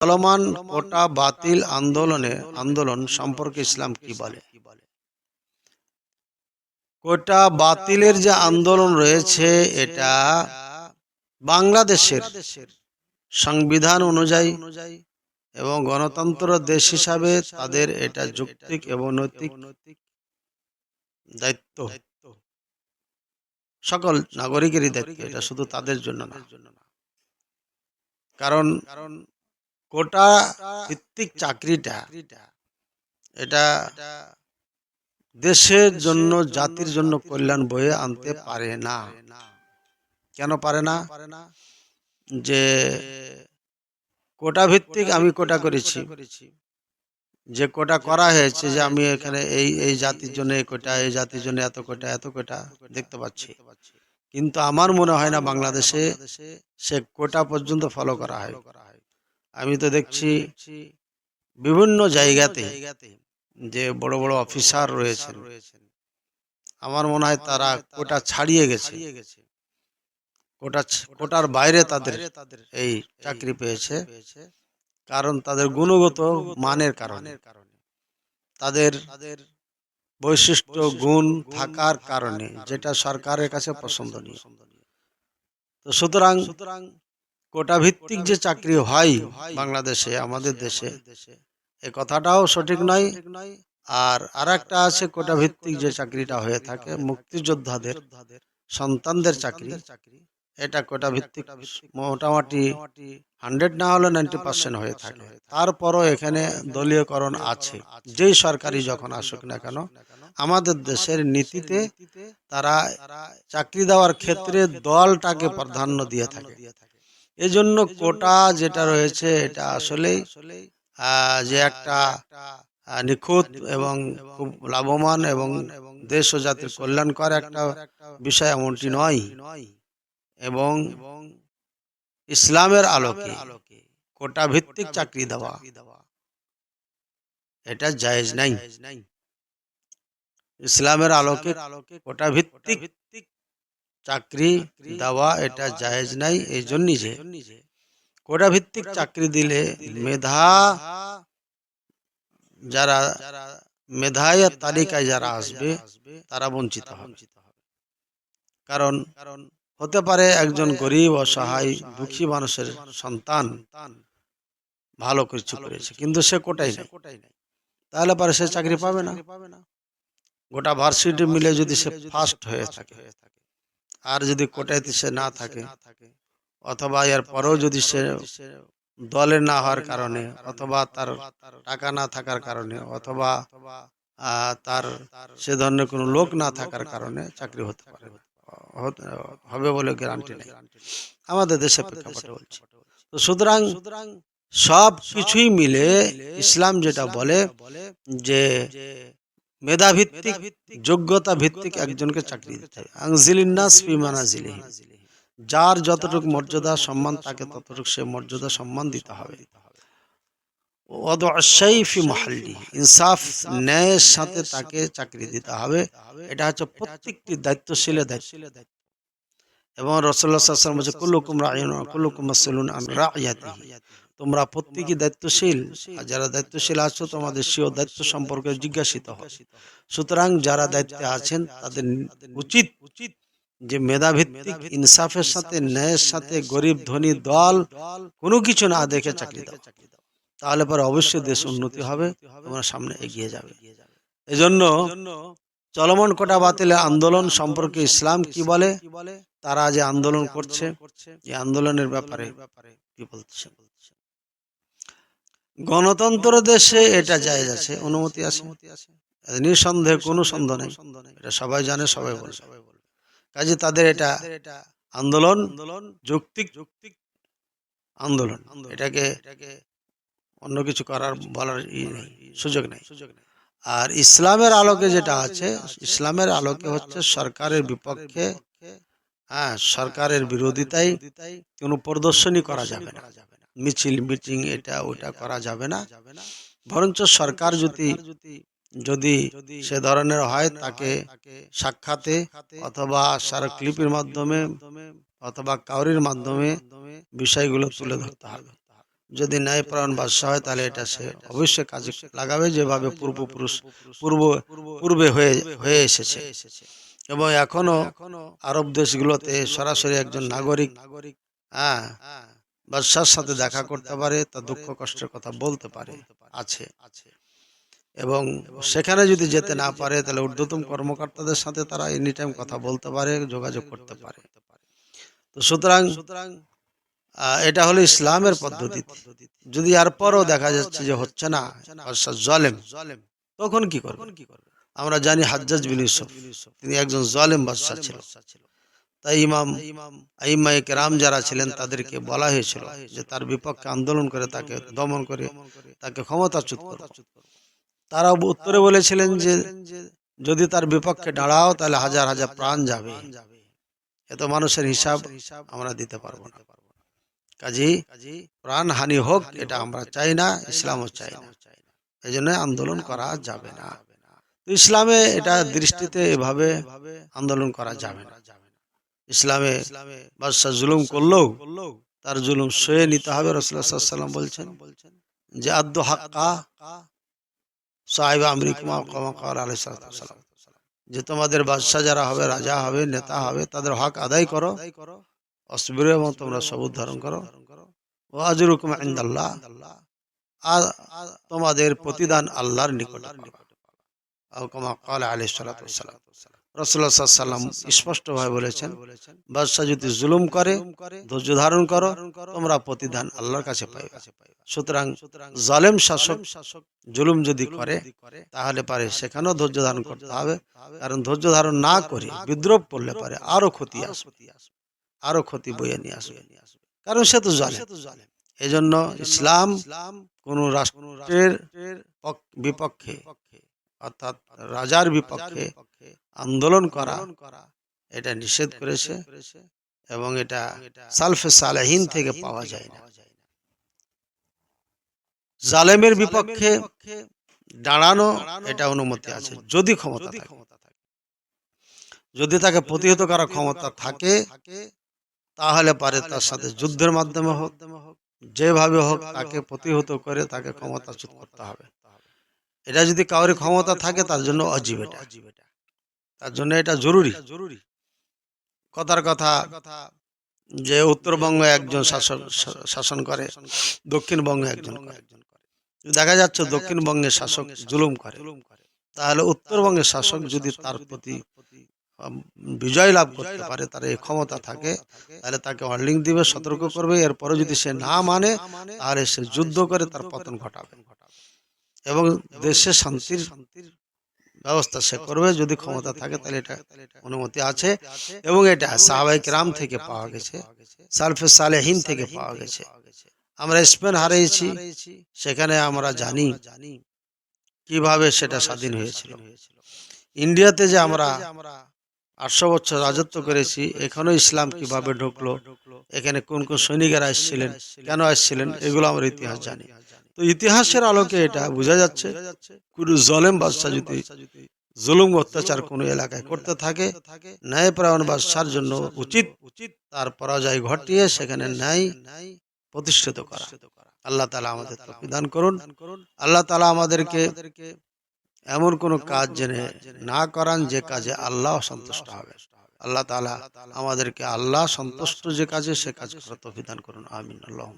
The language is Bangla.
চলমান কোটা বাতিল আন্দোলনে, আন্দোলন সম্পর্কে ইসলাম কি বলে? কোটা বাতিলের যে আন্দোলন রয়েছে, এটা বাংলাদেশের সংবিধান অনুযায়ী এবং গণতন্ত্র দেশ হিসাবে তাদের এটা যৌক্তিক এবং নৈতিক দায়িত্ব। সকল নাগরিকেরই দায়িত্ব, এটা শুধু তাদের জন্য না। কারণ কারণ কোটা ভিত্তিক চাকরিটা এটা দেশের জন্য, জাতির জন্য কল্যাণ বয়ে আনতে পারে না। কেন পারে না? যে কোটা ভিত্তিক আমি কোটা করেছি। যে কোটা করা হয়েছে যে আমি এখানে এই এই জাতির জন্য এই কোটা, এই জাতির জন্য এত কোটা এত কোটা দেখতে পাচ্ছি। কিন্তু আমার মনে হয় না বাংলাদেশে সে কোটা পর্যন্ত ফলো করা হয়। আমি তো দেখছি বিভিন্ন জায়গাতে যে বড় বড় অফিসার রয়েছেন আমার মনে হয় তারা কোটা ছাড়িয়ে গেছে। কোটা কোটার বাইরে তাদের এই চাকরি পেয়েছে কারণ তাদের গুণগত মানের কারণে। তাদের বৈশিষ্ট্য গুণ থাকার কারণে যেটা সরকারের কাছে পছন্দনীয়। তো সুতরাং সুতরাং কোটা ভিত্তিক যে চাকরি হয় বাংলাদেশে, আমাদের দেশে, এ কথাটাও সঠিক নয়। আর আর একটা আছে কোটা ভিত্তিক যে চাকরিটা হয়ে থাকে, মুক্তিযোদ্ধাদের, সন্তানদের চাকরি। এটা কোটা ভিত্তিক মোটামুটি হান্ড্রেড না হলে নাইনটি পার্সেন্ট হয়ে থাকে। তারপরও এখানে দলীয়করণ আছে। যেই সরকারি যখন আসুক না কেন, আমাদের দেশের নীতিতে তারা চাকরি দেওয়ার ক্ষেত্রে দলটাকে প্রাধান্য দিয়ে থাকে। এজন্য কোটা যেটা রয়েছে, এটা আসলেই যে একটা নিখুঁত এবং খুব লাভবান এবং দেশ ও জাতির কল্যাণকর একটা বিষয় এমনটি নয়। এবং ইসলামের আলোকে কোটা ভিত্তিক চাকরি দেওয়া, এটা জায়েজ নাই। ইসলামের আলোকে কোটা ভিত্তিক চাকরি দেওয়া এটা জায়েজ নাই এই জন্যই যে। কোটা ভিত্তিক চাকরি দিলে মেধা যারা মেধায় তালিকায় যারা আসবে তারা বঞ্চিত হবে। কারণ কারণ হতে পারে একজন গরিব অসহায় দুঃখী মানুষের সন্তান ভালো কিছু করেছে কিন্তু সে কোটাই নেই। তাহলে পরে সে চাকরি পাবে না। গোটা ভার্সিটি মিলে যদি সে ফার্স্ট হয়ে থাকে। আর যদি কোটাইতে সে না থাকে অথবা এর পরেও যদি সে দলে না হওয়ার কারণে অথবা তার টাকা না থাকার কারণে অথবা তার সে ধরনের কোনো লোক না থাকার কারণে চাকরি হতে পারে হবে বলে গ্যারান্টি নেই। আমাদের দেশে প্রেক্ষাপটে বলছি। তো সুতরাং সব কিছুই মিলে ইসলাম যেটা বলে যে মেধাভিত্তিক যোগ্যতা ভিত্তিক একজনকে চাকরি দিতে হবে। যার যতটুকু মর্যাদা সম্মান, তাকে ততটুক সে মর্যাদা সম্মান দিতে হবে। ইনসাফ, ন্যায়ের সাথে তাকে চাকরি দিতে হবে। এটা হচ্ছে প্রত্যেকটি দায়িত্বশীলের দায়িত্ব। এবং তোমরা প্রত্যেকই দায়িত্বশীল যারা দায়িত্বশীল আছো, তোমাদের স্বীয় দায়িত্ব সম্পর্কে জিজ্ঞাসিত সুতরাং যারা দায়িত্বে আছেন, তাদের উচিত উচিত যে মেধাভিত্তিক ইনসাফের সাথে, ন্যায়ের সাথে গরিব ধনী দল কোনো কিছু না দেখে চাকরি দাও। তাহলে পরে অবশ্যই দেশ উন্নতি হবে, তোমরা সামনে এগিয়ে যাবে। এজন্য চলমান কোটা বাতিলের আন্দোলন সম্পর্কে ইসলাম কি বলে? তারা যে আন্দোলন করছে, এই আন্দোলনের ব্যাপারে কি বলছে? গণতন্ত্র দেশে এটা জায়েজ আছে, অনুমতি আছে। নিঃসন্দেহে কোনো সন্দেহ নেই। এটা সবাই জানে, সবাই বলে। কাজে তাদের এটা আন্দোলন, যৌক্তিক যৌক্তিক আন্দোলন। এটাকে অন্য কিছু করার বলার সুযোগ নেই সুযোগ নেই। আর ইসলামের আলোকে যেটা আছে, ইসলামের আলোকে হচ্ছে সরকারের বিপক্ষে হ্যাঁ সরকারের বিরোধিতায় কোনো প্রদর্শনী করা যাবে না। মিছিল, মিটিং এটা, ওটা করা যাবে না। বরঞ্চ সরকার যদি যদি সে ধরনের হয়, তাকে সাক্ষাতে অথবা স্মারকলিপির মাধ্যমে অথবা কাউরির মাধ্যমে বিষয়গুলো তুলে ধরতে হবে। যদি ন্যায়প্রাণ বাদশাহ হয় তাহলে এটা সে অবশ্যই কাজে লাগাবে যেভাবে পূর্বপুরুষ পূর্ব পূর্বে হয়ে হয়ে এসেছে। এবং এখনও আরব দেশগুলোতে সরাসরি একজন নাগরিক নাগরিক হ্যাঁ বাদশার সাথে দেখা করতে পারে তা দুঃখ কষ্টের কথা বলতে পারে আছে। এবং সেখানে যদি যেতে না পারে তাহলে ঊর্ধ্বতম কর্মকর্তাদের সাথে তারা এনি টাইম কথা বলতে পারে যোগাযোগ করতে পারে। তো সুতরাং আহ, এটা হলো ইসলামের পদ্ধতি। যদি এর পরও দেখা যাচ্ছে যে হচ্ছে না বাদশাহ জলেম, তখন কি করবে? আমরা জানি হাজ্জাজ বিন ইউসুফ, তিনি একজন জলেম বাদশাহ ছিল। তাই ইমাম আইমাই কেরাম যারা ছিলেন, তাদেরকে বলা হয়েছিল যে তার বিপক্ষে আন্দোলন করে তাকে দমন করে, তাকে ক্ষমতাচ্যুত করো। তারা উত্তরে বলেছিলেন যে, যদি তার বিপক্ষে দাঁড়াও, তাহলে হাজার হাজার প্রাণ যাবে। এত মানুষের হিসাব, আমরা দিতে পারব না। কাজী প্রাণ হানি হোক এটা আমরা চাই না ইসলামও চাই না। এই জন্য আন্দোলন করা যাবে না। তো ইসলামে এটা দৃষ্টিতে এভাবে আন্দোলন করা যাবে না। ইসলামে বাদশাহ জুলুম করলেও তার জুলুম সয়ে নিতে হবে রসুল্লাহ সাল্লাম বলছেন যে আদ্য হাক্কা সাহেব আমরিকুমা কমা কর আলাইসালাম যে তোমাদের বাদশাহ যারা হবে রাজা হবে নেতা হবে তাদের হক আদায় করো। অসবির এবং তোমরা সবুজ করো। ও আজর আল্লাহ আর তোমাদের প্রতিদান আল্লাহর নিকট স্পষ্টভাবে বলেছেন, বাদশাহ যদি জুলুম করে, ধৈর্য ধারণ করো প্রতিদান আল্লাহর কাছে সুতরাং জালেম শাসক জুলুম যদি করে, তাহলে পারে সেখানেও ধৈর্য ধারণ করতে হবে। কারণ ধৈর্য ধারণ না করে বিদ্রোহ করলে পারে আরও ক্ষতি আসবে। আরও ক্ষতি বয়ে নিয়ে আসবে। কারণ সে তো জালেম এই জন্য ইসলাম কোন রাষ্ট্রের বিপক্ষে অর্থাৎ রাজার বিপক্ষে আন্দোলন করা এটা নিষেধ করেছে এবং এটা সালফে সালেহীন থেকে পাওয়া যায় না। জালেমের বিপক্ষে দাঁড়ানো এটা অনুমতি আছে। যদি ক্ষমতা থাকে। যদি তাকে প্রতিহত করার ক্ষমতা থাকে তাহলে পারে তার সাথে যুদ্ধের মাধ্যমে হোক, যেভাবে হোক তাকে প্রতিহত করে তাকে ক্ষমতাচ্যুত করতে হবে। এটা যদি কাউরি ক্ষমতা থাকে, তার জন্য অজীব এটা। তার জন্য এটা জরুরি জরুরি। কথার কথা যে উত্তরবঙ্গে একজন শাসন শাসন করে, দক্ষিণবঙ্গে একজন করে। দেখা যাচ্ছে দক্ষিণবঙ্গের শাসক জুলুম করে। তাহলে উত্তরবঙ্গের শাসক যদি তার প্রতি বিজয় লাভ করতে পারে তার এই ক্ষমতা থাকে তাহলে তাকে ওয়ার্নিং দিবে সতর্ক করবে এরপরে যদি সে না মানে তাহলে সে যুদ্ধ করে তার পতন ঘটাবে। এবং দেশে শান্তির ব্যবস্থা সে করবে যদি ক্ষমতা থাকে তাহলে এটা অনুমতি আছে। এবং এটা সাহাবাহিক রাম থেকে পাওয়া গেছে। সালফে সালেহীন থেকে পাওয়া গেছে। আমরা স্পেন হারিয়েছি সেখানে আমরা জানি কীভাবে সেটা স্বাধীন হয়েছিল। ইন্ডিয়াতে যে আমরা আটশো বছর রাজত্ব করেছি এখানেও ইসলাম কীভাবে ঢুকলো? এখানে কোন কোন সৈনিকেরা এসেছিলেন? কেন আসছিলেন এগুলো আমরা ইতিহাস জানি। তো ইতিহাসের আলোকে এটা বোঝা যাচ্ছে, কোনো জলেম বাদশাহ যদি জুলুম অত্যাচার কোনো এলাকায় করতে থাকে ন্যায়প্রায়ণ বাদশার জন্য উচিত উচিত তার পরাজয় ঘটিয়ে সেখানে ন্যায় ন্যায় প্রতিষ্ঠিত করা। আল্লাহ তালা আমাদের প্রদান করুন। আল্লাহ তালা আমাদেরকে এমন কোন কাজ জেনে না করান যে কাজে আল্লাহ সন্তুষ্ট হবে। আল্লাহ তালা আমাদেরকে আল্লাহ সন্তুষ্ট যে কাজে সে কাজ করতে অভিধান করুন। আমিন। আল্লাহ